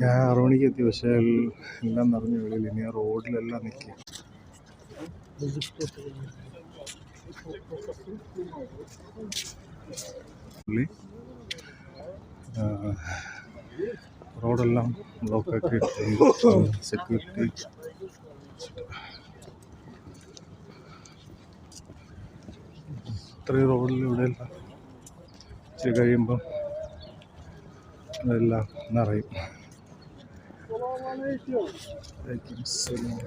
ഞാൻ ആറു മണിക്ക് എത്തി പക്ഷേ എല്ലാം നിറഞ്ഞു വെളിയിൽ ഇനി ആ റോഡിലെല്ലാം ആ, റോഡെല്ലാം ബ്ലോക്കാക്കി ആക്കി സെക്യൂരിറ്റി ഇത്രയും റോഡിൽ ഇവിടെയെല്ലാം ഇച്ചിരി കഴിയുമ്പം അതെല്ലാം നിറയും വലൈക്കും അസ്സലാം.